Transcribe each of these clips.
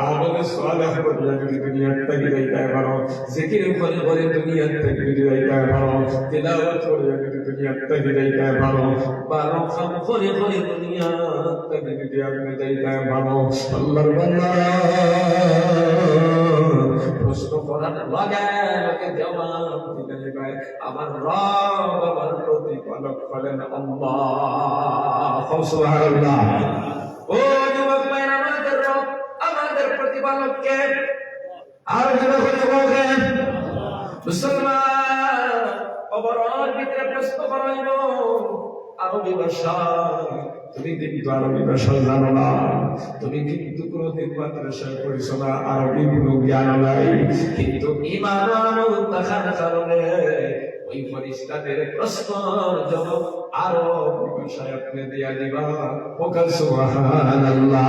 আমলে সালেহ করিয়া যদি দুনিয়ার থেকে যাইতে পারো জিকির করে করে দুনিয়ার থেকে যদি যাইতে পারো তেলাওয়াত করিয়া যদি দুনিয়ার থেকে যাইতে পারো বারো খাম করে করে দুনিয়ার থেকে যদি আপনি যাইতে পারো আল্লাহর বান্দা প্রশ্ন করার লাগে লাগে জবাব দিতে হবে আমার রব আমার প্রতিপালক হলেন আল্লাহ। সুবহানাল্লাহ ও প্রতিপালককে আর বলবেন মুসলমান অবরোধ ভিতরে প্রশ্ন করাইল। আরবি ভাষা তুমি কিন্তু আরবি ভাষা জানো না। তুমি কিন্তু কোনোদিন মাদ্রাসায় পড়েছো না, আরবি কোনো জ্ঞান নাই। কিন্তু ইমান থাকার কারণে ওই ফরিস্তাদের প্রশ্ন জবাব আরও ভাষায় আপনি দিয়া দিবা। ওকাল সুবহানাল্লাহ।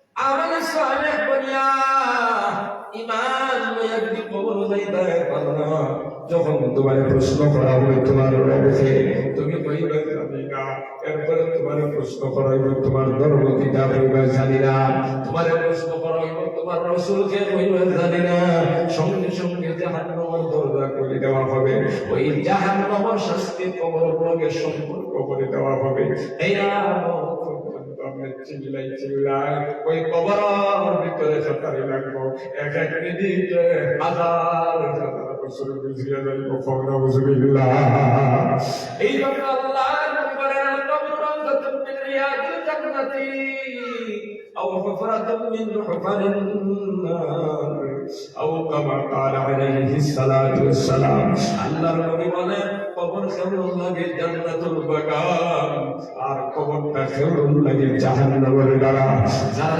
আমল সালেহ বনিয়া ইমান যদি কবর যাইতে পারলাম যখন তোমার প্রশ্ন করা হবে তোমার রবকে তুমি কইবে জানি এরপরে তোমার প্রশ্ন করা হইব, তোমার ধর্ম কিতাব হইবে, জানি না। তোমার প্রশ্ন করা হইব, তোমার রসুলকে হইবে জানি না। সঙ্গে সঙ্গে জাহান্নামের দরজা করে দেওয়া হবে। ওই জাহান্নামের শাস্তি কবর সম্পর্ক করে দেওয়া হবে। এই আমরা চিল্লাই চিল্লাই ওই কবরের ভিতরে সরকারি লাগবো এক এক মিনিটে হাজার হাজার বছর গুজরিয়া যাইব আল্লাহ কবর ক্বালা আলাইহিস সালাতু ওয়াসসালাম আল্লাহর নবী বলেন কবর কেমন লাগে জান্নাতুল বাগান আর কবরটা লাগে জাহান্নামের দ্বারা। যারা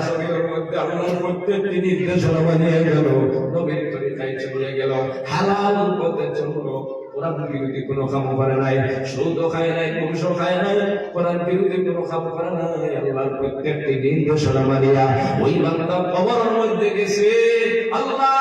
মধ্যে আল্লাহর প্রত্যেকটি নির্দেশনা বানিয়ে গেল, নবীর তরিকায় চলে গেল, হালাল পথে কোনো কাম করে নাই খায় নাই খায় কোনো কাম করে প্রত্যেকটি নির্দেশনা মানিয়া ওই বান্দা কবরের মধ্যে গেছে। আল্লাহ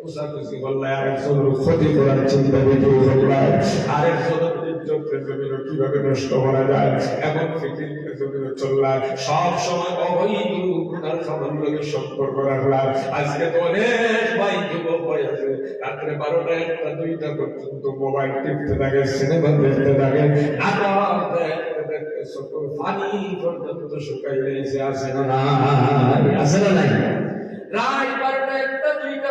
কুসাকুসি করলাই আরেকজনের ক্ষতি করার চিন্তা বেঁধে করলাই আরেকজনের ইজ্জতের জমিন কীভাবে নষ্ট করা যায়? এমন ফিকির জমিন চললাই সব সময় অবৈধ গুণার খাবার সম্পর্ক রাখলাম আজকে তো অনেক ভাই যুবক হয়ে আছে। রাত্রে বারোটা একটা দুইটা পর্যন্ত মোবাইল টিপতে থাকে সিনেমা দেখতে থাকে। নাটক দেখতে সকল পানি পর্যন্ত শুকাই রয়েছে আছে না? আছে না নাই? রাত বারোটা একটা দুইটা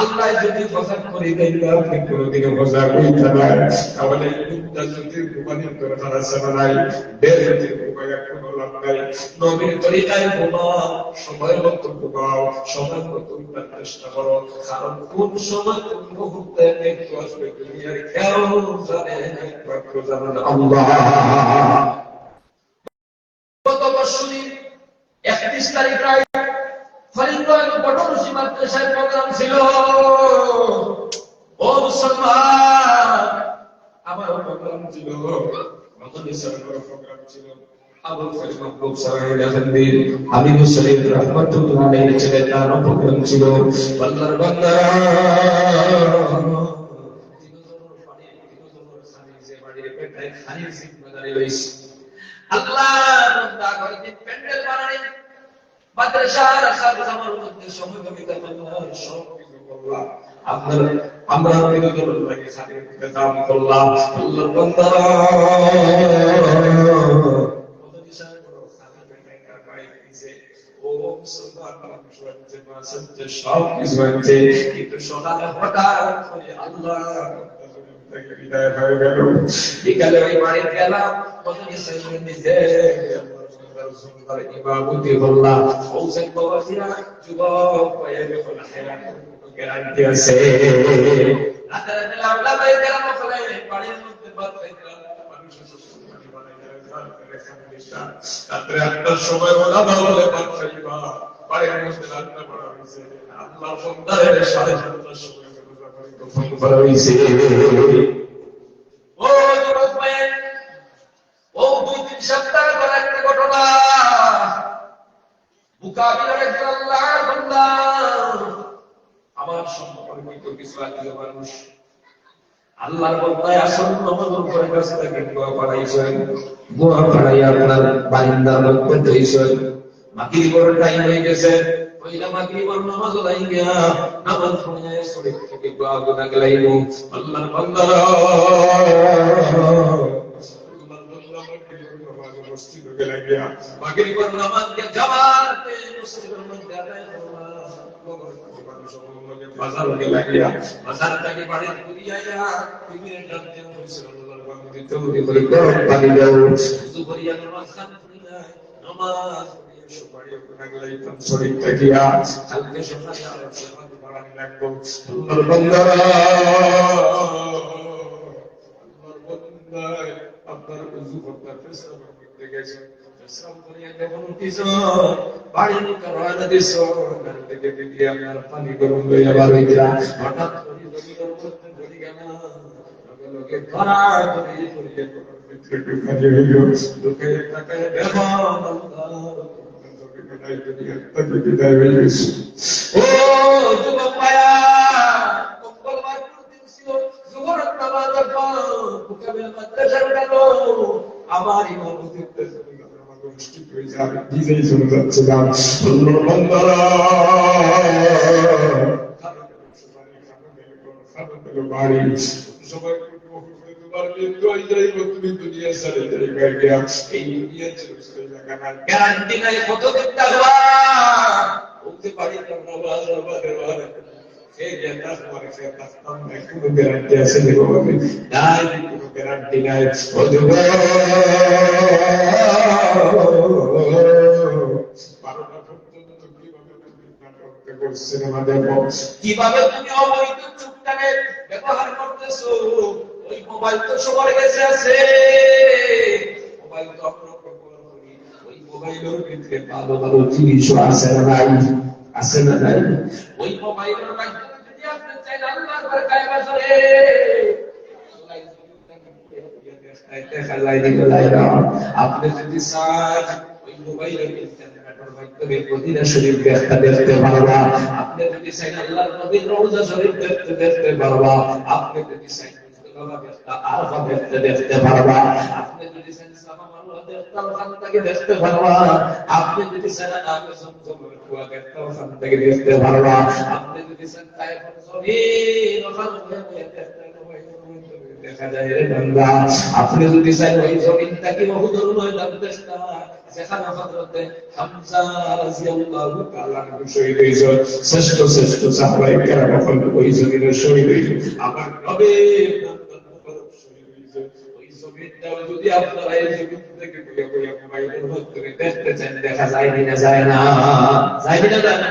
আল্লাহ যদি করে আপনি কইতে না তাহলে যদি ঘুমানির দরকার আছে না নাই বেরোতে ঘুমাইয়া কোনো লাভ নাই। নবীর তরিকায় সময় মতো ঘুমাও, সময় মতো চেষ্টা করো। কারণ কোন সময় কোন মুহূর্তে আসবে দুনিয়ার জানে একমাত্র জানেন আল্লাহ। একত্রিশ তারিখ রায় বটরসি মাদ্রাসায় প্রোগ্রাম ছিল। ও মুসলমান, আমার প্রোগ্রাম ছিল। আমাদের প্রোগ্রাম ছিল। প্রোগ্রাম ছিল। আল্লাহর বান্দারা আল্লাহ প্যান্ডেল বানানি মাদ্রাসার খাজানার মধ্যে সময় কবিতা করলাম সব করলাম আপনার আমরা বিনোদন সাথে দাম করলাম। আল্লাহর বান্দারা সব কিছু হচ্ছে কিন্তু সকালে হঠাৎ করে আল্লাহ। বিদায় হয়ে গেল বিকালে গেলাম রাতের আটটার সময় ওলা বলে পাঁচ খাইবা বাড়ির মধ্যে রান্না করা হয়েছে আল্লাহ সন্ধ্যায় সাড়ে সাতটার সময় ফোন করা হয়েছে ও যুবক ভাই ও সপ্তাহ পর একটা ঘটনা। মুকাবিলার একজন আল্লাহর বান্দা। আমার সম্পর্কিত কিছু আত্মীয় মানুষ। আল্লাহর বন্দায় আসল নমন করে কাছ থেকে দোয়া পাঠাইছেন দোয়া পাঠাই আপনার বারিন্দার মধ্যে দিয়েছেন মাগরিবের টাইম হয়ে গেছে। পয়লা মাগরিবের নামাজ কে জামাতে মুসলিমের মধ্যে আদায় বাজার হয়ে লাগিয়া বাজার থেকে বাড়ি ঘুরিয়া বিভিন্ন জানতে হয়েছিল তৌরি করে গরম পানি দাও দুপুরিয়া নামাজ খান করিয়া নামাজ পড়িয়া সুপারি লাগলাইতাম শরীর থাকিয়া কালকে সকালে আরও সেবা বাড়ানি লাগবো আল্লাহর বান্দারা আল্লাহর বান্দায় আপনার উযু করতে পেছাব করতে গেছে। পেছাব করিয়া যখন উঠিছ বাড়ির কারণে দিছ? ঘর থেকে বেরিয়ে আপনার পানি গরম লইয়া বার হইয়া হঠাৎ করে জমির মধ্যে ধরি গেল লগে ধরা ধরে ধরিয়া তোমার ভিতরে হইল। লোকে তাকায় দেখো, আল্লাহ। ও যুবক মায়া মাদ্রাসার গেল আমার অনুষ্ঠিত হয়ে যাবে। নিজেই চলে যাচ্ছে বাড়ি সবাই গ্যারান্টি নাই কত দিন থাকবা বলতে পারি কোনো গ্যারান্টি আছে দেখো না দেখো কীভাবে তুমি অবৈধ চুপটাকে ব্যবহার করতেছো? ওই মোবাইল তো সবার কাছে আছে। মোবাইল তো আমরা ব্যবহার করি ওই মোবাইলের ভিতরে ভালো ভালো জিনিসও আছে না নাই? আছে না নাই? ওই মোবাইলের মাধ্যমে যদি আপনি চাই আল্লাহর বারকায় বাজারে আপনি যদি চান, ওই মোবাইলের মাধ্যমে মদিনা শরীফ দেখতে দেখতে পারবা। আপনি যদি চান আল্লাহর নবীর রওজা শরীফ দেখতে দেখতে পারবা। আপনি যদি দেখতে আরফা দেখতে দেখতে দেখা যায় রে বান্দা আপনি যদি চাই ওই জমিনটাকে বহুদূর ময়দান দেশটা যেখানে হযরতে হামজা রাদিয়াল্লাহু তাআলা শহীদ হয়েছে। শ্রেষ্ঠ দেখা যায় না যায় না? যায় না যায় না?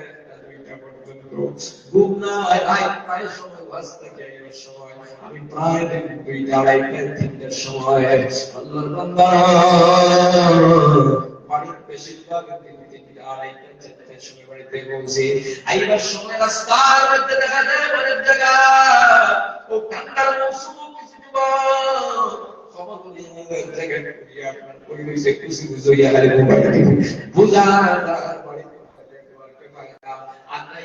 ঘুম না হয় আয় প্রায় সময় থেকে এই সময় আমি প্রায় দিন দুইটা আড়াইটা তিনটার সময় আল্লাহর বান্দা বাড়ির বেশিরভাগ দিন তিনটা আড়াইটা চারটার সময় বাড়িতে পৌঁছে আইবার সময় রাস্তার মধ্যে দেখা যায় অনেক জায়গা ও ঠান্ডার মৌসুম কিছু খবর বলি এক জায়গায় আপনার রয়েছে খুশি খুশি হইয়া টিপি বুঝা তার বাড়িতে আর নাইলে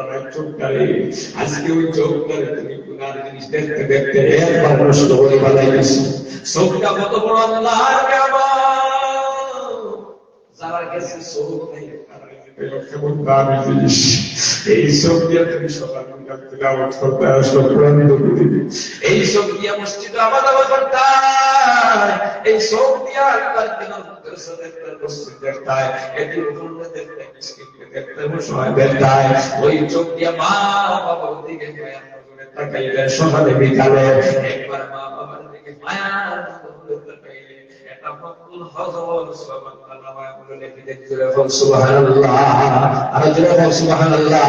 মধ্যে সেপারাই চোখটারে আজকে ওই চোখটারে তুমি গুনার জিনিস দেখতে দেখতে একবার নষ্ট করে ফেলাইছো চোখটা কত বড় আল্লাহর নিয়ামত যারা গেছে চোখ নেই তারা কেমন দামি জিনিস। এই চোখ দিয়ে তুমি সকাল তিলাওয়াত করতে আসো কোরআন পড়তে এই চোখ দিয়ে মসজিদে আবাদ করতে এই চোখ দিয়ে আল্লাহর দিনের ওই চোখ দিয়ে মা বাবার দিকে মায়া করে তাকাইলে সকালে বিকালে একবার মা বাবার দিকে মায়া করে তাকাইলে এটা মকবুল হজর সুবহানাল্লাহ আর জোরে বল সুবহানাল্লাহ।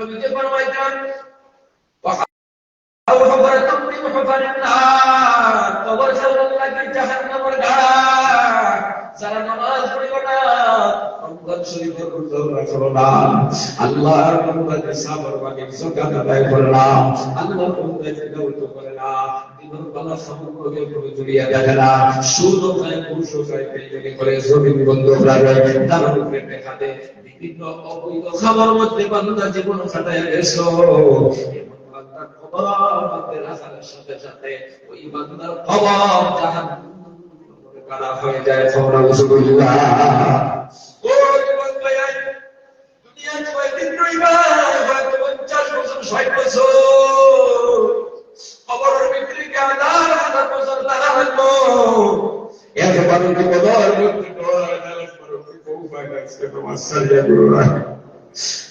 যা নবীকে ফরমাইতেন أو রমজান শরীফের রোজা রাখল আল্লাহর বান্দাকে সাবর বাকি যাকাত আদায় করলাম আল্লাহর বান্দাকে দাওয়াত করে দিনের বেলা সমগ্রকে করে জড়িয়ে দেখে সুদ খায় পুরুষ খায় পেয়ে করে জমিন বন্ধ করে তার উপরে দেখা দেয়। বিভিন্ন অবৈধ খাবার মধ্যে বান্দা জীবন কাটায় গেছো বান্দার খবর আমাদের রাখার সাথে সাথে ওই বান্দার খবর জাহান্নামে কারা হয়ে যায় খবর রাসূলুল্লাহ ও জীবন ভাই দুনিয়ায় কয়দিন রইবা হয়তো পঞ্চাশ বছর ষাট বছর খবরের ভিতরে কি হাজার হাজার বছর তারা হইব একবার কি বদর মধ্যে ডরায় না একবার কি বউ পায় না আজকে তোমার সারিয়া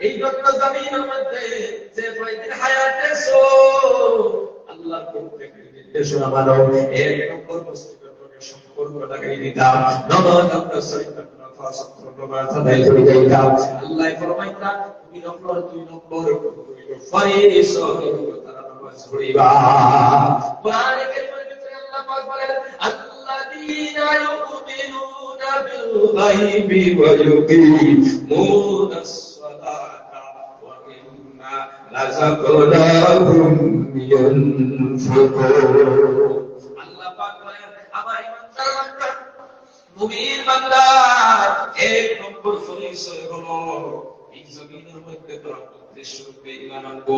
এই জন্য সো আল্লাহর নির্দেশনা মানো আল্লাহ দুই নম্বর দুই নম্বর আল্লাহ এই জমিনের মধ্যে তোরা উদ্দেশ্য রূপে আনব,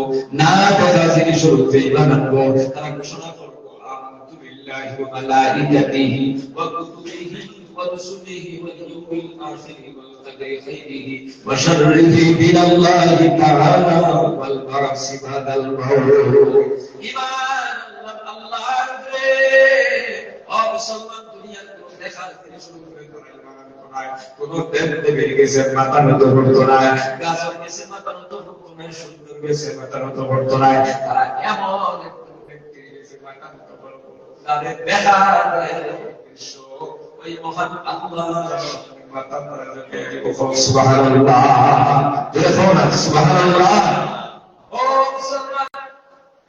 না বোঝা জিনিস রূপে আনব, তারা ঘোষণা করব আমানতু বিল্লাহি ওয়া মালাইকাতিহি ওয়া কুতুবিহি ওয়া রুসুলিহি ওয়াল ইয়াউমিল আখির ওয়াল qadri khairihi wa sharrihi min Allah ta'ala wal ba'si ba'dal maut ঈমান আল্লাহ রে ও মুসলমান, দুনিয়ার কোন দেখার শুরু করে কোন দেব দেবীর গেছে মাথা নত করতো না। গাছের গেছে মাথা নত করতো না সুন্দর গেছে মাথা নত করতো না। তারা এমন একজন গেছে মাথা নত করতো তাদের দেখা যায় ওই মহান আল্লাহ। মাথা নত সুবহানাল্লাহ। সুবহানাল্লাহ।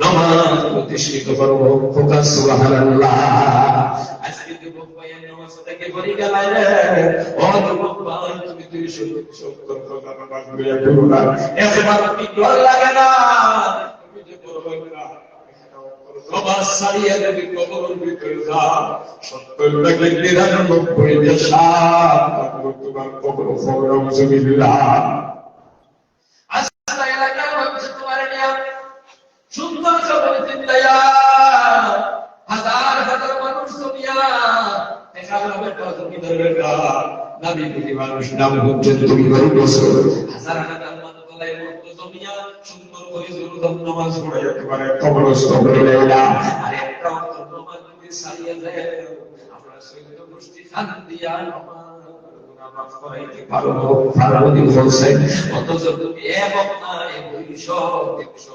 নামাজ প্রতিষ্ঠিত করব ফোকাস সুবহানাল্লাহ আজকে যুবক ভাইয়ের নামাজ থেকে পড়ি গেলাই রে ও যুবক ভাই তুমি তুই সত্তর কথা নামাজ পড়িয়া করো না একবার বিকল লাগে না তুমি যে করবে না সবার সারিয়ে যদি কবর ভিতরে যা সত্তর থেকে নিরানব্বই দেশা তোমার কবর ফবর জমিল্লাহ দেখা যাবে তো তুমি ধরবে না নবী বুঝি মানুষ নাম হচ্ছে তুমি গরিব বছর হাজার হাজার মানুষ বলে মতো দুনিয়া সুন্দর করে জোরদার নামাজ পড়ে একেবারে কবরস্থ করে না। আর একটা অন্তর নামাজ যদি সারিয়ে যায় আমরা সৈন্য গোষ্ঠী নামাজ অথচ তুমি একক না দুইশো তিনশো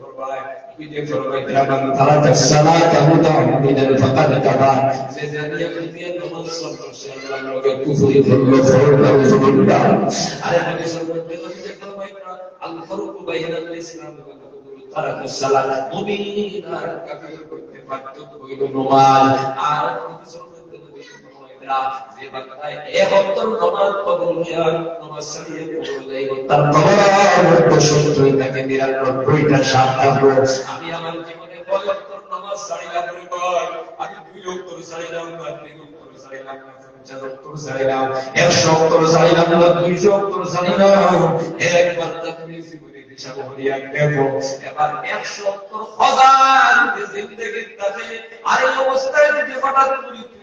করবায় বিজে করবাই তামান فقد সে জানিয়া দিয়ে নমাজ সল্লো সে আল্লাহর লগে কুফরি করল ফরলা উজুবিল্লাহ আরে কাফির করতে পার্থক্য হইল নমাজ আর হাদিসের যে বান্দায় এক অন্তর নামাজ কবুল হইয়া নামাজ সারিয়ে কবুল হয়ে তার কবর সত্যই তাকে নিরানব্বইটা সাপ আমি আমার জীবনে কয় অন্তর নামাজ সারিলাম রে আমি দুই অন্তর সারিলাম না তিন অন্তর সারিলাম না সারিলাম একশো অন্তর সারিলাম না দুইশো অন্তর সারিলাম একবার তুমি হিসাব করিয়া দেখো, এবার একশো হাজার জিন্দগির কাছে আর এই অবস্থায় যদি হঠাৎ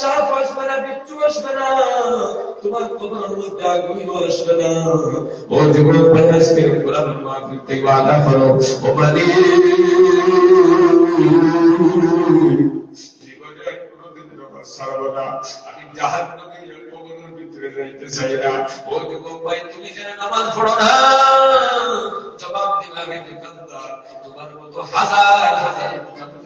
সাফ আসবে না বিচ্ছু আসবে না। তোমার কবর মধ্যে আগুন আসবে না। ও জীবন প্রয়াসকে কোরআন মাহফিল থেকে ওয়াদা করো ও মালিক জীবনে কোনোদিন নামাজ ছাড়বো না আমি জাহান্নামের কবরের ভিতরে যাইতে চাই না। ও যুবক ভাই তুমি যেন নামাজ পড়ো না। জবাব দিলাম দোকানদার। তোমার মতো হাজার হাজার দোকানদার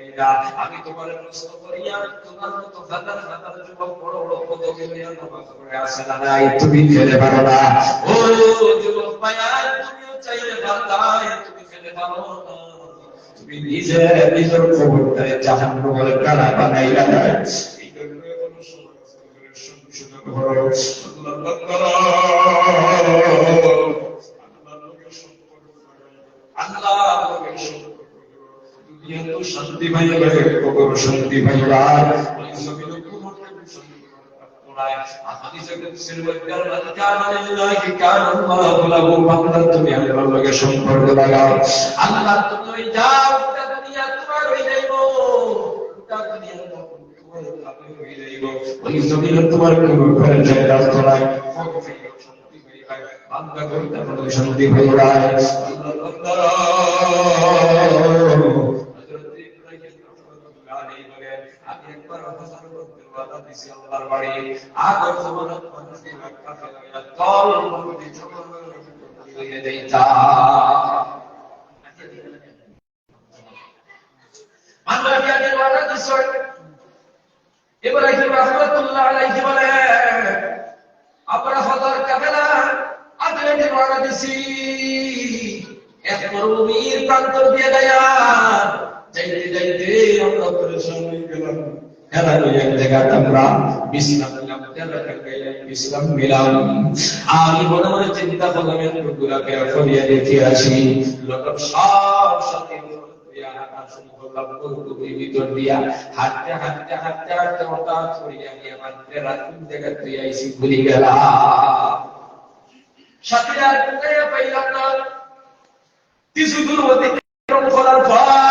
পাই আমি তোমার প্রশ্ন করি আর তোমার মতো হাজার হাজার যুবক, বড় বড় পদবি লইয়া নামাজ পড়ে আসে না নাই, তুমি খেলে পারো না। ও যুবক ভাইয়া, তুমিও চাইলে পারতা, তুমি খেলে পারো না। তুমি নিজে নিজের কবরটারে জাহান্নামের কারা বানাইলা। এই জন্য কোনো সময় সংশোধন করো, আল্লাহ আল্লাহ লোকের সম্পর্ক দুনিয়া তো শান্তি পাইয়া কবর শান্তি শান্তি বান্দা তুমি আল্লাহর লগে সম্পর্ক লাগাও আল্লাহ তুমি যাও দুনিয়া তোমার হয়ে যাইবো দুনিয়া তোমার আপনি হয়ে যাইবো ওই জমিনে তোমার কোনো ঘরে যায় রাস্তা নাই শান্তি পাইবা বান্দা করতে পারো শান্তি পাইবা আল্লাহ বান্দারা হযরত ইব্রাহিম রাহমাতুল্লাহ আলাইহি বলেন আমি একবার হাসান বলতে ওয়াদা দিছি আল্লাহর বাড়ি, আগর জমানাত মানুষকে মক্কা ফেলাইয়া দল মধ্যে জমা হয়ে যাইতা। আল্লাহ প্রান্তর দিয়ে গায়া ওই এক জায়গাতে আমরা বিশ্রাম নিলাম বিশ্রাম নিলাম আমি মনে মনে চিন্তা করলাম একটু ঘোরাফেরা করিয়া দেখে আসি লোক সব সাথে হাঁটতে হাঁটতে হাঁটতে হাঁটতে হঠাৎ করিয়া গিয়ে আমার রাত জায়গা তুই আইসি ভুলে গেলাম সাথীরা কোথায় পাইলাম না কিছু দূর অতিক্রম করার পর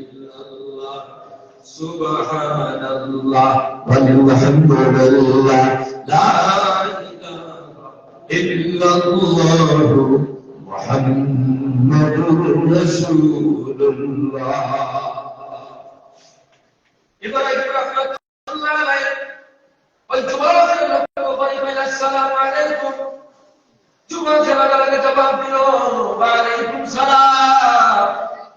سبحان الله والحمد لله لا إله إلا الله. محمد رسول الله. الله السلام عليكم. جمعة جمال الجواب وعليكم السلام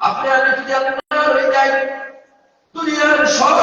আপনি আমি যদি আপনার হয়ে যাই দুনিয়ার সব